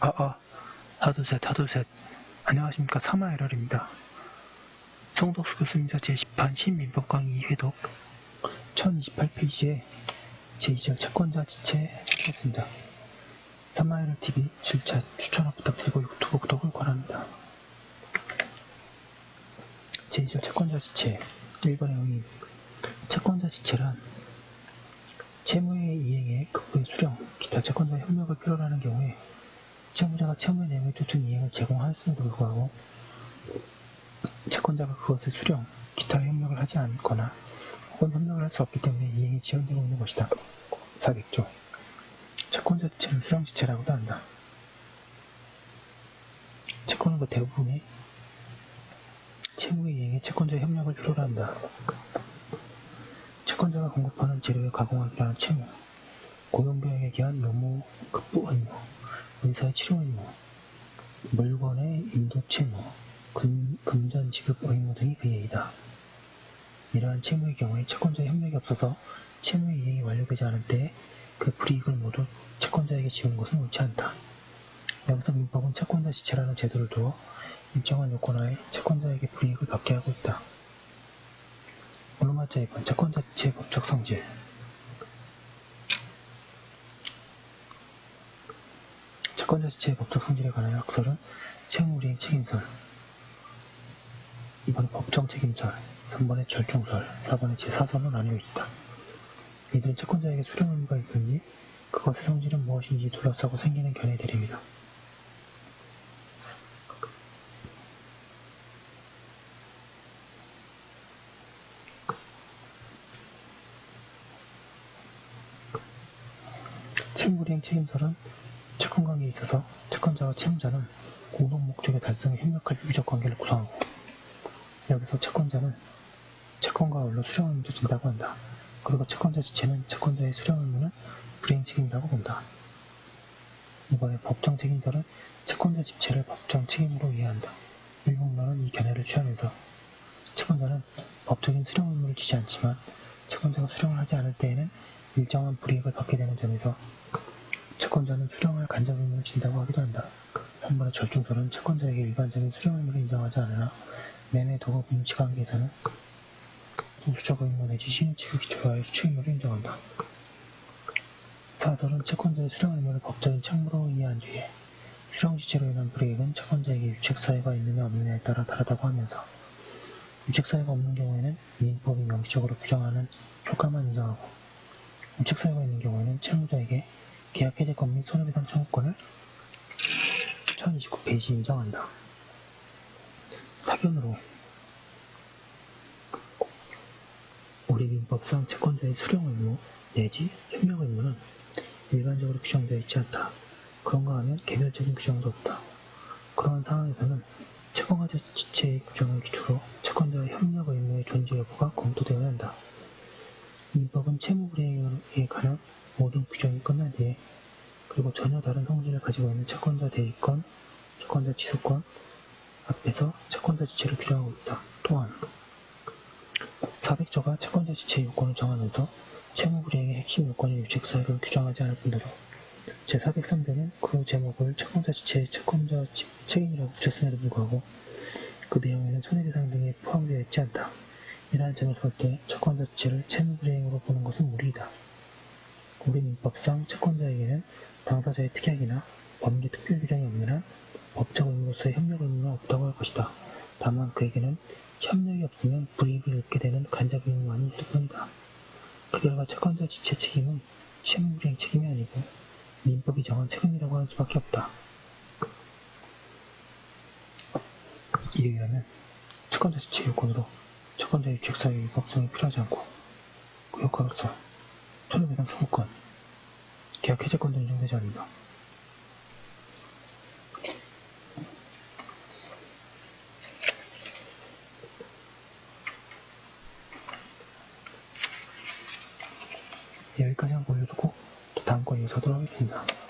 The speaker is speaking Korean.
아, 아, 하두셋, 하두셋. 안녕하십니까. 사마에럴입니다. 성덕수 교수님자 제10판 신민법 강의 2회독 1028페이지에 제2절 채권자 지체 찾겠습니다. 사마에럴 TV 질차 추천을 부탁드리고 유튜브 구독을 권합니다. 제2절 채권자 지체 1번의 의의 채권자 지체란 채무의 이행에 급부의 수령, 기타 채권자의 협력을 필요로 하는 경우에 채무자가 채무의 내용에 쫓은 이행을 제공하였음에도 불구하고 채권자가 그것을 수령, 기타 협력을 하지 않거나 혹은 협력을 할 수 없기 때문에 이행이 지연되고 있는 것이다. 400조 채권자 지체를 수령 지체라고도 한다. 채권은 그 대부분이 채무의 이행에 채권자의 협력을 필요로 한다. 채권자가 공급하는 재료의 가공하기 위한 채무, 고용병에 기한 노무 급부 의무, 의사의 치료 의무, 물건의 인도 채무, 금, 금전 지급 의무 등이 그 예이다. 이러한 채무의 경우에 채권자의 협력이 없어서 채무의 이행이 완료되지 않을 때 그 불이익을 모두 채권자에게 지우는 것은 옳지 않다. 여기서 민법은 채권자 지체라는 제도를 두어 일정한 요건하에 채권자에게 불이익을 받게 하고 있다. 오르마자 2번 채권자 지체 법적 성질 채권자 지체의 법적 성질에 관한 학설은 채무리행 책임설 2번의 법정 책임설 3번의 절충설 4번의 제4설로 나뉘어 있다. 이들은 채권자에게 수령 의무가 있는지 그것의 성질은 무엇인지 둘러싸고 생기는 견해들입니다. 채무불이행 책임설은 채권 관계에 있어서 채권자와 채무자는 공동 목적의 달성에 협력할 유기적 관계를 구성하고 여기서 채권자는 채권과 아울러 수령 의무도 진다고 한다. 그리고 채권자 지체는 채권자의 수령 의무는 불이행 책임이라고 본다. 이번에 법정 책임설은 채권자 지체를 법정 책임으로 이해한다. 일본론은 이 견해를 취하면서 채권자는 법적인 수령 의무를 지지 않지만 채권자가 수령을 하지 않을 때에는 일정한 불이익을 받게 되는 점에서 채권자는 수령할 간접 의무를 진다고 하기도 한다. 3번의 절충설은 채권자에게 일반적인 수령 의무를 인정하지 않으나 매매 도급 문치 관계에서는 수적 의무 내지 신의치를 기초로 하여 수취 의무를 인정한다. 사설은 채권자의 수령 의무를 법적인 책무로 이해한 뒤에 수령 지체로 인한 불이익은 채권자에게 유책 사유가 있느냐 없느냐에 따라 다르다고 하면서 유책 사유가 없는 경우에는 민법이 명시적으로 규정하는 효과만 인정하고 유책 사유가 있는 경우에는 채무자에게 계약 해제권 및 손해배상 청구권을 1029페이지 인정한다. 사견으로 우리 민법상 채권자의 수령 의무 내지 협력 의무는 일반적으로 규정되어 있지 않다. 그런가 하면 개별적인 규정도 없다. 그러한 상황에서는 채권자 지체의 규정을 기초로 채권자의 협력 의무의 존재 여부가 검토되어야 한다. 민법은 채무불이행에 관한 모든 규정이 끝난 뒤에 그리고 전혀 다른 성질을 가지고 있는 채권자 대위권, 채권자 취소권 앞에서 채권자 지체를 규정하고 있다. 또한 400조가 채권자 지체 요건을 정하면서 채무불이행의 핵심 요건인 유책 사유를 규정하지 않을 뿐더러 제403조는 그 제목을 채권자 지체의 채권자 책임이라고 붙였음에도 불구하고 그 내용에는 손해배상 등이 포함되어 있지 않다. 이러한 점에서 볼 때 채권자 지체를 채무불이행으로 보는 것은 무리이다. 우리 민법상 채권자에게는 당사자의 특약이나 법리 특별 규정이 없는 한 법적 의무로서의 협력 의무가 없다고 할 것이다. 다만 그에게는 협력이 없으면 불이익을 입게 되는 간접 의무만이 있을 뿐이다. 그 결과 채권자 지체 책임은 채무불이행 책임이 아니고 민법이 정한 책임이라고 할 수밖에 없다. 이에 의하면 채권자 지체 요건으로 채권자 유책사유의 위법성이 필요하지 않고 그 효과로서 손해배상 청구권, 계약 해제권도 인정되지 않는다. 여기까지 한번 올려두고 또 다음 거 이어서 하도록 하겠습니다.